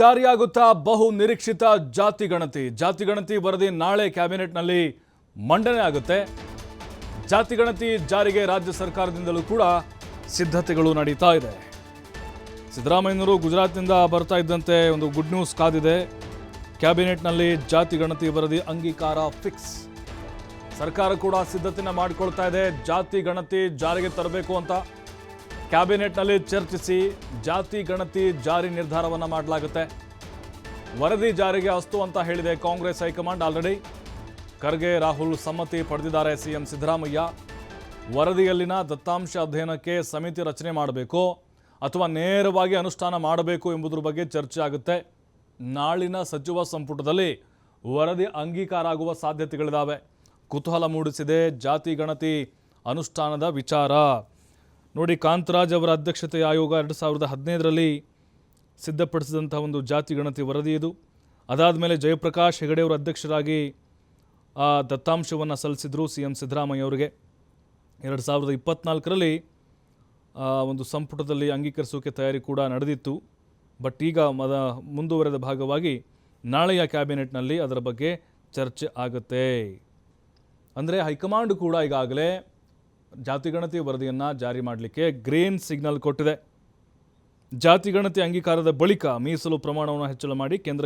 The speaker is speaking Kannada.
ಜಾರಿಯಾಗುತ್ತಾ ಬಹು ನಿರೀಕ್ಷಿತ ಜಾತಿ ಗಣತಿ. ಜಾತಿ ಗಣತಿ ವರದಿ ನಾಳೆ ಕ್ಯಾಬಿನೆಟ್ನಲ್ಲಿ ಮಂಡನೆ ಆಗುತ್ತೆ. ಜಾತಿ ಗಣತಿ ಜಾರಿಗೆ ರಾಜ್ಯ ಸರ್ಕಾರದಿಂದಲೂ ಕೂಡ ಸಿದ್ಧತೆಗಳು ನಡೀತಾ ಇದೆ. ಸಿದ್ದರಾಮಯ್ಯನವರು ಗುಜರಾತ್ನಿಂದ ಬರ್ತಾ ಇದ್ದಂತೆ ಒಂದು ಗುಡ್ ನ್ಯೂಸ್ ಕಾದಿದೆ. ಕ್ಯಾಬಿನೆಟ್ನಲ್ಲಿ ಜಾತಿ ಗಣತಿ ವರದಿ ಅಂಗೀಕಾರ ಫಿಕ್ಸ್ ಸರ್ಕಾರ ಕೂಡ ಸಿದ್ಧತೆನ ಮಾಡಿಕೊಳ್ತಾ ಇದೆ. ಜಾತಿ ಗಣತಿ ಜಾರಿಗೆ ತರಬೇಕು ಅಂತ ಕ್ಯಾಬಿನೆಟ್ನಲ್ಲಿ ಚರ್ಚಿಸಿ ಜಾತಿ ಗಣತಿ ಜಾರಿ ನಿರ್ಧಾರವನ್ನು ಮಾಡಲಾಗುತ್ತೆ. ವರದಿ ಜಾರಿಗೆ ಅಸ್ತು ಅಂತ ಹೇಳಿದೆ Congress high command already. Kharge, Rahul ಸಮ್ಮತಿ ಪಡೆದಿದ್ದಾರೆ ಸಿಎಂ ಸಿದ್ದರಾಮಯ್ಯ. ವರದಿಯಲ್ಲಿನ ದತ್ತಾಂಶ ಅಧ್ಯಯನಕ್ಕೆ ಸಮಿತಿ ರಚನೆ ಮಾಡಬೇಕು ಅಥವಾ ನೇರವಾಗಿ ಅನುಷ್ಠಾನ ಮಾಡಬೇಕು ಎಂಬುದರ ಬಗ್ಗೆ ಚರ್ಚೆ ಆಗುತ್ತೆ. ನಾಳಿನ ಸಚಿವ ಸಂಪುಟದಲ್ಲಿ ವರದಿ ಅಂಗೀಕಾರ ಆಗುವ ಸಾಧ್ಯತೆಗಳಿದ್ದಾವೆ ಕುತೂಹಲ ಮೂಡಿಸಿದೆ ಜಾತಿ ಗಣತಿ ಅನುಷ್ಠಾನದ ವಿಚಾರ. ನೋಡಿ ಕಾಂತರಾಜ್ ಅವರ ಅಧ್ಯಕ್ಷತೆಯ ಆಯೋಗ ಎರಡು ಸಾವಿರದ ಹದಿನೈದರಲ್ಲಿ ಸಿದ್ಧಪಡಿಸಿದಂಥ ಒಂದು ಜಾತಿ ಗಣತಿ ವರದಿ ಇದು. ಅದಾದ ಮೇಲೆ ಜಯಪ್ರಕಾಶ್ ಹೆಗಡೆ ಅವರು ಅಧ್ಯಕ್ಷರಾಗಿ ಆ ದತ್ತಾಂಶವನ್ನು ಸಲ್ಲಿಸಿದರು ಸಿ ಎಂ ಸಿದ್ದರಾಮಯ್ಯ ಅವರಿಗೆ. ಎರಡು ಸಾವಿರದ ಇಪ್ಪತ್ನಾಲ್ಕರಲ್ಲಿ ಆ, ಒಂದು ಸಂಪುಟದಲ್ಲಿ ಅಂಗೀಕರಿಸೋಕೆ ತಯಾರಿ ಕೂಡ ನಡೆದಿತ್ತು. ಬಟ್ ಈಗ ಮದ ಮುಂದುವರೆದ ಭಾಗವಾಗಿ ನಾಳೆಯ ಕ್ಯಾಬಿನೆಟ್ನಲ್ಲಿ ಅದರ ಬಗ್ಗೆ ಚರ್ಚೆ ಆಗುತ್ತೆ. ಅಂದರೆ ಹೈಕಮಾಂಡ್ ಕೂಡ ಈಗಾಗಲೇ ಜಾತಿ ಗಣತಿ ವರದಿಯನ್ನು ಜಾರಿ ಮಾಡಲಿಕ್ಕೆ ಗ್ರೀನ್ ಸಿಗ್ನಲ್ ಕೊಟ್ಟಿದೆ. ಜಾತಿ ಗಣತಿ ಅಂಗೀಕಾರದ ಬಳಿಕ ಮೀಸಲು ಪ್ರಮಾಣವನ್ನು ಹೆಚ್ಚಳ ಮಾಡಿ ಕೇಂದ್ರ